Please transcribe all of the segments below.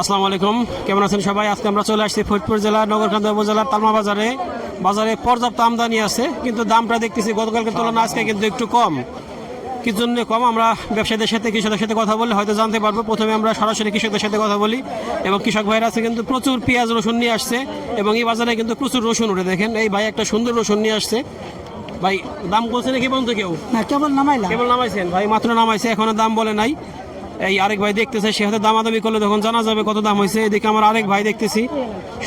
আসসালামু আলাইকুম। কেমন আছেন সবাই? আজকে আমরা চলে আসছি ফরিদপুর জেলার নগরকান্দা উপজেলার তালমা বাজারে। বাজারে পর্যাপ্ত আমদানি আছে কিন্তু দামটা দেখতেছি গতকালকে তুলনায় আজকে কিন্তু একটু কম। কি জন্য কম? আমরা ব্যবসায়ীদের সাথে কৃষকদের সাথে কথা বলে হয়তো জানতে পারব। প্রথমে আমরা সরাসরি কৃষকদের সাথে কথা বলি। এবং কৃষক ভাইরা আছে কিন্তু প্রচুর পেঁয়াজ রসুন নিয়ে আসছে। এবং এই বাজারে কিন্তু প্রচুর রসুন উঠে। দেখেন এই ভাই একটা সুন্দর রসুন নিয়ে আসছে। ভাই দাম বলছে নাকি বলতো কেউ? না কেবল নামাইলাম। কেবল নামাইছেন? ভাই মাত্র নামাইছে এখনও দাম বলে নাই। এই আরেক ভাই দেখতেছে সে হাতে দামাদামি করলে তখন জানা যাবে কত দাম হয়েছে। এদিকে আমার আরেক ভাই দেখতেছি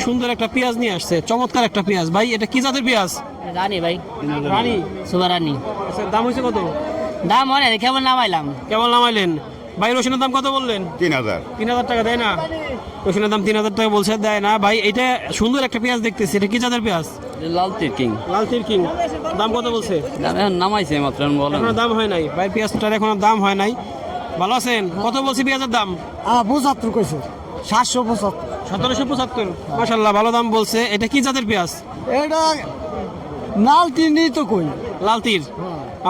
সুন্দর একটা পেঁয়াজ নিয়ে আসছে চমৎকার একটা পেঁয়াজ। ভাই এটা কি জাতের পেঁয়াজ? রানি ভাই। রানী? সুপার রানি। আচ্ছা দাম হয়েছে কত? দাম হয় না কেবল নামাইলাম। কেমন নামাইলেন। ভাই রসুনের দাম কত বললেন? তিন হাজার। তিন হাজার টাকা দেয় না? রসুনের দাম তিন হাজার টাকা বলছে দেয় না। ভাই এটা সুন্দর একটা পেঁয়াজ দেখতেছি এটা কি জাতের পেঁয়াজ? লাল কিং। লাল কিং। দাম কত বলছে? দাম এখন নামাইছে মাত্র বলেন। দাম হয় নাই। ভাই পেঁয়াজটার এখনও দাম হয় নাই। ভালো আছেন? কত বলছি পেঁয়াজের দাম? পঁচাত্তর কইছে। সাতশো পঁচাত্তর। সতেরোশো পঁচাত্তর। মাসাল্লাহ ভালো দাম বলছে। এটা কি জাতের পেঁয়াজ? এটা নাল তিনই তো কই? লাল তীর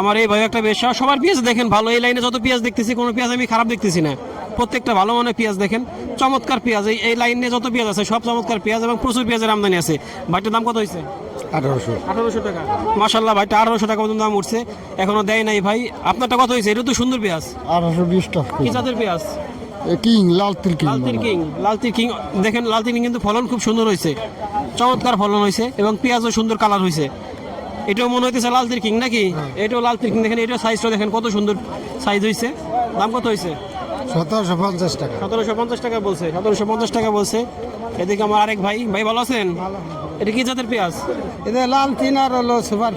আমার এই ভাই একটা বেশ সবার পেঁয়াজ দেখেন ভালো এই লাইনে যত পেঁয়াজ দেখতেছি কোনো পেঁয়াজ আমি খারাপ দেখতেছি না। প্রত্যেকটা ভালো মানের পেঁয়াজ দেখেন। চমৎকার পেঁয়াজ এই এই লাইনে যত পেঁয়াজ আছে সব চমৎকার পেঁয়াজ এবং প্রচুর পেঁয়াজের আমদানি আছে। ভাইটার দাম কত হয়েছে আঠারোশো। আঠারোশো টাকা। মাসাল্লাহ ভাইটা আঠারোশো টাকা মতন দাম উঠছে। এখনও দেয় নাই ভাই। আপনারটা কত হয়েছে? এটা তো সুন্দর পেঁয়াজ। আঠারোশো বিশ টাকা। কি জাতের পেঁয়াজ? কিং লাল তিল কিং লাল তির কিং। লাল তির কিং দেখেন লাল তির কিং কিন্তু ফলন খুব সুন্দর হয়েছে। চমৎকার ফলন হয়েছে এবং পেঁয়াজও সুন্দর কালার হয়েছে। এটাও মনে হইতেছে লাল তির কিং নাকি? এটাও লাল তির কিং। দেখেন এটাও সাইজটা দেখেন কত সুন্দর সাইজ হয়েছে দাম কত হয়েছে সতেরোশো পঞ্চাশ টাকা। সতেরোশো পঞ্চাশ টাকা বলছে সতেরোশো পঞ্চাশ টাকা বলছে। এদিকে আমার আরেক ভাই। ভাই ভালো আছেন? এটা কি জাতের পেঁয়াজ? এটা লাল তিন আর হলো সুপার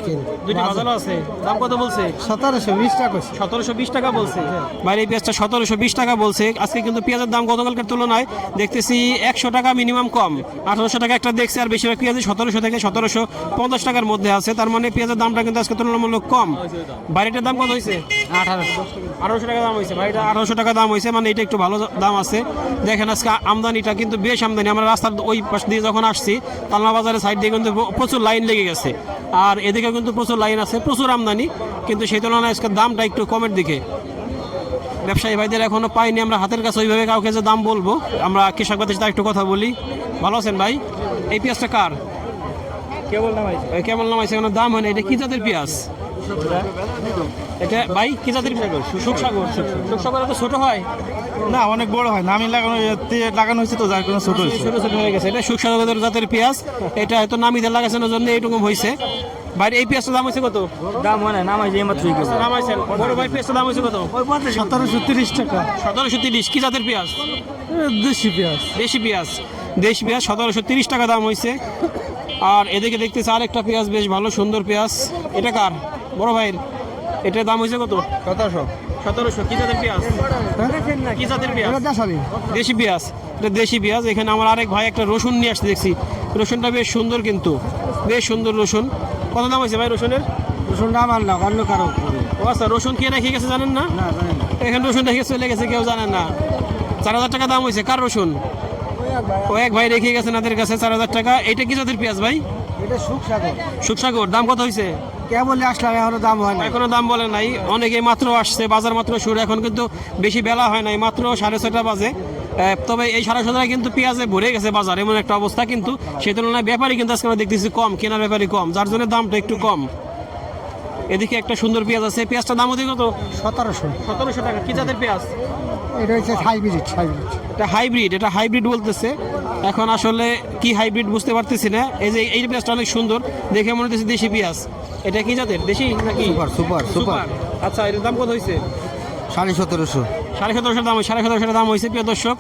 দুইটা আছে। দাম কত বলছে? সতেরোশো বিশ টাকা সতেরোশো বিশ টাকা বলছে। বাইরে এই পেঁয়াজটা সতেরোশো বিশ টাকা বলছে। আজকে কিন্তু পেঁয়াজের দাম গতকালকার তুলনায় দেখতেছি একশো টাকা মিনিমাম কম। আঠারোশো টাকা একটা দেখছি আর বেশিরভাগ পেঁয়াজ সতেরোশো থেকে সতেরোশো পঞ্চাশ টাকার মধ্যে আছে। তার মানে পেঁয়াজের দামটা কিন্তু আজকে তুলনামূলক কম। বাইরেটার দাম কত হয়েছে আঠারোশো। আঠারোশো টাকা দাম হয়েছে ভাইটা আঠারোশো টাকা দাম হয়েছে মানে এটা একটু ভালো দাম আছে। দেখেন আজকে আমদানিটা কিন্তু বেশ আমদানি। আমরা রাস্তার ওই পাশ দিয়ে যখন আসছি তালমা বাজারের সাইড দিয়ে কিন্তু প্রচুর লাইন লেগে গেছে। আর এদিকে কিন্তু প্রচুর লাইন আছে প্রচুর আমদানি কিন্তু সেই তুলনায় আজকে দামটা একটু কমের দিকে। ব্যবসায়ী ভাইদের এখনও পাইনি আমরা হাতের কাছে ওইভাবে কাউকে যে দাম বলব আমরা কৃষক ভাইদের সাথে একটু কথা বলি। ভালো আছেন ভাই? এই পেঁয়াজটা কার? কেমন নামাইছে। কেবল নামাইছে কোনো দাম হয় না এটা কি জাতের পেঁয়াজ? এটা ভাই কি জাতের সুখসাগর সুখসাগর এত ছোট হয়? না অনেক বড় হয়। না আমি লাগানো লাগানো হয়েছে তো যার কোনো ছোট হয়েছে। ছোট ছোট হয়ে গেছে। এটা সুখসাগর জাতের পেঁয়াজ। এটা হয়তো নামিতে লাগানোর জন্য এইরকম হয়েছে বাইরে এই পেঁয়াজটার দাম হয়েছে কত? দাম হয় না নামাইছে এই মাত্র নামাইছেন বড় ভাই পেঁয়াজটার দাম হয়েছে কত? সতেরোশো তিরিশ টাকা। সতেরোশো তিরিশ কি জাতের পেঁয়াজ? দেশি পেঁয়াজ। দেশি পেঁয়াজ। দেশি পেঁয়াজ সতেরোশো তিরিশ টাকা দাম হয়েছে আর এদিকে দেখতেছি আরেকটা পেঁয়াজ বেশ ভালো সুন্দর পেঁয়াজ। এটা কার? বড় ভাইয়ের? এটার দাম হয়েছে কত? সতেরোশো। সতেরোশো। কি জাতের পেঁয়াজ? কি জাতের পেঁয়াজ? দেশি পেঁয়াজ। এটা দেশি পেঁয়াজ। এখানে আমার আরেক ভাই একটা রসুন নিয়ে আসতে দেখছি। রসুনটা বেশ সুন্দর কিন্তু। বেশ সুন্দর রসুন। কত দাম হয়েছে ভাই রসুনের? রসুন অন্য কারও। ও আচ্ছা রসুন কে রেখে গেছে জানেন না? না এখানে রসুন রেখে চলে গেছে কেউ জানে না। চার হাজার টাকা দাম হয়েছে কার রসুন? ও এক ভাই রেখে গেছে নাদের কাছে চার হাজার টাকা। এটা কি জাতের পেঁয়াজ ভাই? এটা সুখসাগর দাম কত হয়েছে কে আসলাম এখনও দাম হয় না এখনও দাম বলে নাই। অনেকে মাত্র আসছে বাজার মাত্র শুরু। এখন কিন্তু বেশি বেলা হয় নাই মাত্র সাড়ে ছয়টা বাজে। তবে এই সাড়ে কিন্তু পেঁয়াজে ভরে গেছে বাজার এমন একটা অবস্থা কিন্তু। সেই তুলনায় ব্যাপারী কিন্তু আজকে আমরা দেখতেছি কম কেনার ব্যাপারী কম যার জন্য দামটা একটু কম। এদিকে একটা সুন্দর পেঁয়াজ আছে। পেঁয়াজটার দাম কত? সতেরোশো। সতেরোশো টাকা। কি জাতের পেঁয়াজ? এটা হচ্ছে হাইব্রিড হাইব্রিড এটা হাইব্রিড এটা হাইব্রিড বলতেছে। এখন আসলে কি হাইব্রিড বুঝতে পারতেছি না। এই যে এই পেঁয়াজটা অনেক সুন্দর দেখে মনে হচ্ছে দেশি পেঁয়াজ। এটা কি জাতের দেশি নাকি? Super super super. আচ্ছা এটার দাম কত হয়েছে সাড়ে সতেরোশো। সাড়ে সতেরোশো দাম সাড়ে সতেরোশো দাম হয়েছে প্রিয় দর্শক।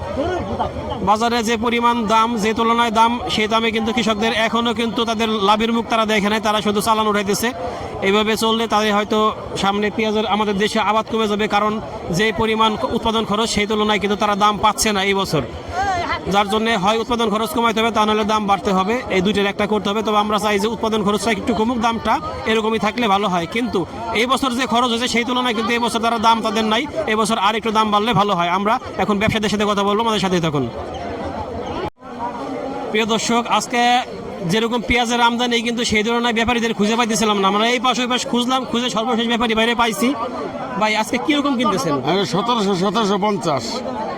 বাজারে যে পরিমাণ দাম যে তুলনায় দাম সেই দামে কিন্তু কৃষকদের এখনও কিন্তু তাদের লাভের মুখ তারা দেখে নাই তারা শুধু চালান উঠাইতেছে। এইভাবে চললে তাদের হয়তো সামনে পেঁয়াজের আমাদের দেশে আবাদ কমে যাবে, কারণ যে পরিমাণ উৎপাদন খরচ সেই তুলনায় কিন্তু তারা দাম পাচ্ছে না এই বছর। যার জন্য হয় উৎপাদন খরচ কমাইতে হবে, তা নাহলে দাম বাড়তে হবে, এই দুইটার একটা করতে হবে। তবে আমরা চাই যে উৎপাদন খরচটা একটু কমুক, দামটা এরকমই থাকলে ভালো হয়। কিন্তু এই বছর যে খরচ হয়েছে সেই তুলনায় কিন্তু এই বছর তারা দাম তাদের নাই, এই বছর আর একটু দাম বাড়লে ভালো হয়। আমরা এখন ব্যবসায়ীদের সাথে কথা বলব, আমাদের সাথে থাকুন। প্রিয় দর্শক, আজকে যেরকম পেঁয়াজের আমদানি কিন্তু সেই ধরনের ব্যাপারীদের খুঁজে পাইতেছিলাম না। আমরা এই পাশ ওই পাশ খুঁজলাম খুঁজে সর্বশেষ ব্যাপারী বাইরে পাইছি। ভাই আজকে কীরকম কিনতেছেন? সতেরোশো সতেরোশো পঞ্চাশ।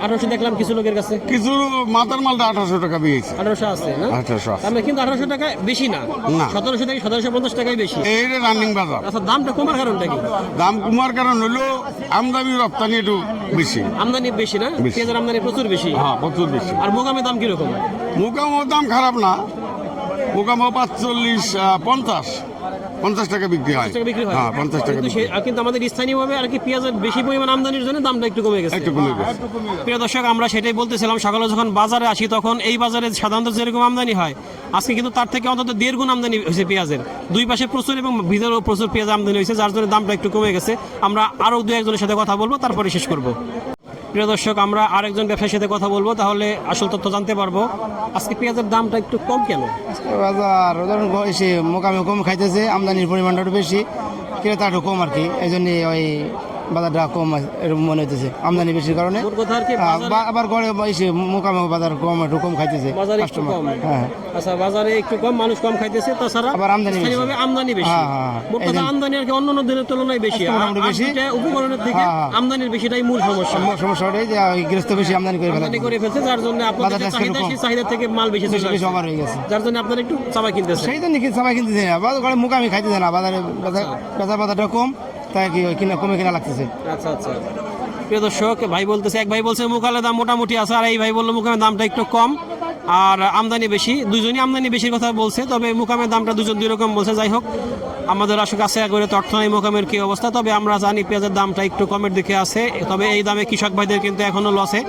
আঠারোশো দেখলাম কিছু লোকের কাছে। কিছু মাথার মালটা আঠারোশো টাকা বিয়েছে আঠারোশো আছে না? আঠারোশো আছে। মানে কিন্তু আঠারোশো টাকা বেশি না। না। সতেরোশো থেকে সতেরোশো পঞ্চাশ টাকাই বেশি। এই রানিং বাজার। আচ্ছা দামটা কমার কারণটা কি? দাম কমার কারণ হলো আমদানি রপ্তানি একটু বেশি। আমদানি বেশি না। পেঁয়াজের আমদানি প্রচুর বেশি। হ্যাঁ প্রচুর বেশি। আর মোকামের দাম কীরকম? মোকামো দাম খারাপ না। মোকামো পাঁচচল্লিশ পঞ্চাশ। পঞ্চাশ টাকা বিক্রি হয়। বিক্রি হয়। হ্যাঁ পঞ্চাশ টাকা কিন্তু আমাদের স্থানীয়ভাবে আর কি পেঁয়াজের বেশি পরিমাণ আমদানির জন্য দামটা একটু কমে গেছে। একটু কমে গেছে। প্রিয় দর্শক আমরা সেটাই বলতেছিলাম সকালে যখন বাজারে আসি তখন এই বাজারে সাধারণত যেরকম আমদানি হয় আজকে কিন্তু তার থেকে অন্তত দেড় গুণ আমদানি হয়েছে পেঁয়াজের। দুই পাশে প্রচুর এবং ভিতরেও প্রচুর পেঁয়াজ আমদানি হয়েছে যার জন্য দামটা একটু কমে গেছে। আমরা আরও দু একজনের সাথে কথা বলব তারপরে শেষ করব। প্রিয় দর্শক, আমরা আরেকজন ব্যবসায়ীর সাথে কথা বলব, তাহলে আসল তথ্য জানতে পারব। আজকে পেঁয়াজের দামটা একটু কম কেন? বাজার মোকামে কম খাইতেছে, আমদানির পরিমাণটা একটু বেশি ক্রেতা একটু কম আর কি এই জন্য ওই বাজারটা কম এরকম মনে হইতেছে আমদানি বেশির কারণে। আবার ঘরে এসে মোকামে বাজার কম একটু কম খাইতেছে কাস্টমার হ্যাঁ আচ্ছা বাজারে একটু কম মানুষ কম খাইতেছে তাছাড়া আবার আমদানি। আমদানি বেশি। হ্যাঁ, হ্যাঁ, হ্যাঁ। আমদানি আর কি অন্য অন্য দিনের তুলনায় বেশি। বেশি। উপকরণের থেকে হ্যাঁ, হ্যাঁ। আমদানির বেশিটাই মূল সমস্যা। সম- সমস্যা ওটাই যে গৃহস্থ বেশি আমদানি করে ফেলা আমদানি করে ফেলছে যার জন্য আপনাদের চাহিদা সেই চাহিদা থেকে মাল বেশি বেশি। ওভার হয়ে গেছে। যার জন্য আপনারা একটু চাপা কিনতেছে সেই জন্য কি সবাই কিনতেছে না বাজার মুখামি খাইতেছে না বাজারে বাজার বাজার বাজারটা কম। তাই কি কিনা, কমে কিনা লাগতেছে? আচ্ছা আচ্ছা। প্রিয় দর্শক, ভাই বলতেছে, এক ভাই বলছে, মুখালের দাম মোটামুটি আছে, আর এই ভাই বলল মুখামের দামটা একটু কম, আর আমদানি বেশি। দুজনই আমদানি বেশির কথা বলছে, তবে মুকামের দামটা দুজন দুই রকম বলছে। যাই হোক, আমাদের আসলে কাছে করে তথ্য নেই মুকামের কি অবস্থা? তবে আমরা জানি পেঁয়াজের দামটা একটু কমের দিকে আছে, তবে এই দামে কৃষক ভাইদের কিন্তু এখনও লসে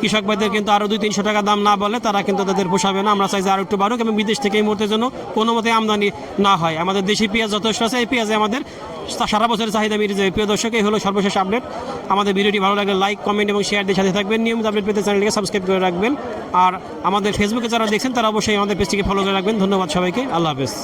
কৃষক ভাইদের কিন্তু আরও দুই তিনশো টাকা দাম না বলে তারা কিন্তু তাদের পোষাবে না। আমরা চাই যে আরও একটু বাড়ুক এবং বিদেশ থেকে এই মুহূর্তের জন্য কোনো মতে আমদানি না হয়। আমাদের দেশি পেঁয়াজ যথেষ্ট আছে, এই পেঁয়াজে আমাদের সারা বছরের চাহিদা মিটে প্রিয় দর্শক, এই হলো সর্বশেষ আপডেট আমাদের ভিডিওটি ভালো লাগলে লাইক কমেন্ট এবং শেয়ার দিয়ে সাথে থাকবেন। নিয়মিত আপডেট পেতে চ্যানেলটিকে সাবস্ক্রাইব করে রাখবেন। আর আমাদের ফেসবুকে যারা দেখছেন, তারা অবশ্যই আমাদের পেজটিকে ফলো করে রাখবেন। ধন্যবাদ সবাইকে। আল্লাহ হাফেজ।